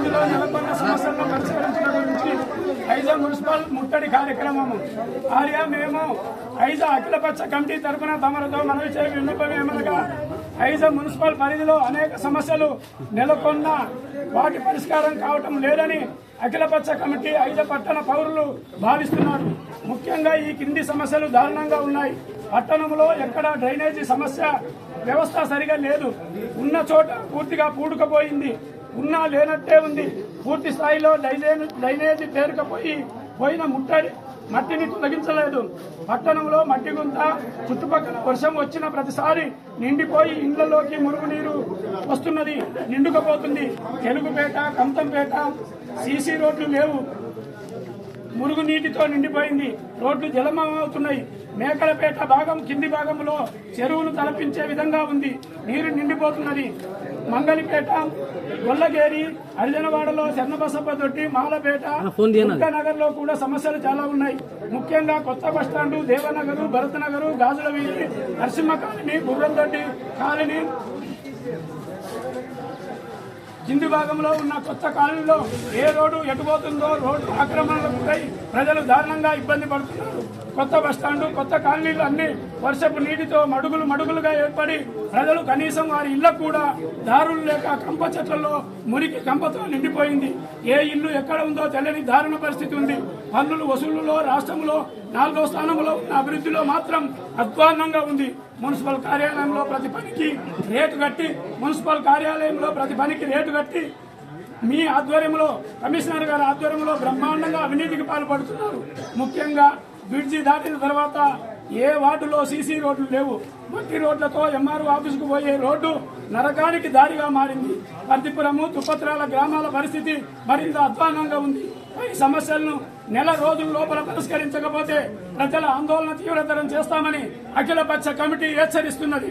పరిధిలో నెలకొన్న సమస్యలను పరిష్కరించడం గురించి ఐజా మున్సిపల్ ముట్టడి కార్యక్రమము. ఆర్యా మేము ఐజా అఖిలపక్ష కమిటీ తరపున తమరితో మనవి చేయ విన్నపం ఏమనగా ఐజా మున్సిపల్ పరిధిలో అనేక సమస్యలు నెలకొన్న వాటి పరిష్కారం కావటం లేదని అఖిలపక్ష కమిటీ ఐజా పట్టణ పౌరులు భావిస్తున్నారు. ముఖ్యంగా ఈ కింది సమస్యలు దారుణంగా ఉన్నాయి. పట్టణంలో ఎక్కడ డ్రైనేజీ సమస్య వ్యవస్థ సరిగా లేదు. ఉన్న చోట పూర్తిగా పూడుకపోయింది. ఉన్నా లేనట్టే ఉంది. పూర్తి స్థాయిలో డ్రైనేజ్ పేరుకపోయి పోయిన ముట్టడి మట్టిని తొలగించలేదు. పట్టణంలో మట్టి గుంత చుట్టుపక్కల వర్షం వచ్చిన ప్రతిసారి నిండిపోయి ఇండ్లలోకి మురుగునీరు వస్తున్నది నిండుకపోతుంది. తెలుగుపేట కంతంపేట సీసీ రోడ్లు లేవు. మురుగునీటితో నిండిపోయింది. రోడ్లు జలమవుతున్నాయి మేకలపేట భాగం కింది భాగంలో చెరువును తలపించే విధంగా ఉంది. నీరు నిండిపోతున్నది. మంగళిపేట గొల్లగేరి హరిజనవాడలో చెన్నబసప్ప తొట్టి మాలపేట నగర్లో కూడా సమస్యలు చాలా ఉన్నాయి. ముఖ్యంగా కొత్త బస్టాండు దేవనగరు భరత్ నగరు గాజుల వీధి నరసింహ కాలనీ బుర్రందొడ్డి కాలనీ. కింది భాగంలో ఉన్న కొత్త కాలనీలో ఏ రోడ్డు ఎటుపోతుందో రోడ్డు ఆక్రమణలకు గురై ప్రజలు దారుణంగా ఇబ్బంది పడుతున్నారు. కొత్త బస్టాండు కొత్త కాలనీలు అన్ని వర్షపు నీటితో మడుగులు మడుగులుగా ఏర్పడి ప్రజలు కనీసం వారి ఇళ్ళకు కూడా దారులు లేక కంప చెట్లలో మురికి కంపతో నిండిపోయింది. ఏ ఇల్లు ఎక్కడ ఉందో తెలియని దారుణ పరిస్థితి ఉంది. పన్నులు వసూలులో రాష్ట్రంలో నాలుగో స్థానంలో ఉన్న అభివృద్ధిలో మాత్రం అధ్వాన్నంగా ఉంది. మున్సిపల్ కార్యాలయంలో ప్రతి పనికి రేటు కట్టి మున్సిపల్ కార్యాలయంలో ప్రతి పనికి రేటు కట్టి మీ ఆధ్వర్యంలో కమిషనర్ గారి ఆధ్వర్యంలో బ్రహ్మాండంగా అవినీతికి పాల్పడుతున్నారు. ముఖ్యంగా బ్రిడ్జి దాటిన తర్వాత ఏ వార్డులో సీసీ రోడ్లు లేవు. మట్టి రోడ్లతో ఎంఆర్ఓ ఆఫీసుకు పోయే రోడ్డు నరకానికి దారిగా మారింది. పర్తిపురము తుప్పత్రాల గ్రామాల పరిస్థితి మరింత అధ్వానంగా ఉంది. ఈ సమస్యలను నెల రోజుల లోపల పరిష్కరించకపోతే ప్రజల ఆందోళన తీవ్రతరం చేస్తామని అఖిలపక్ష కమిటీ హెచ్చరిస్తున్నది.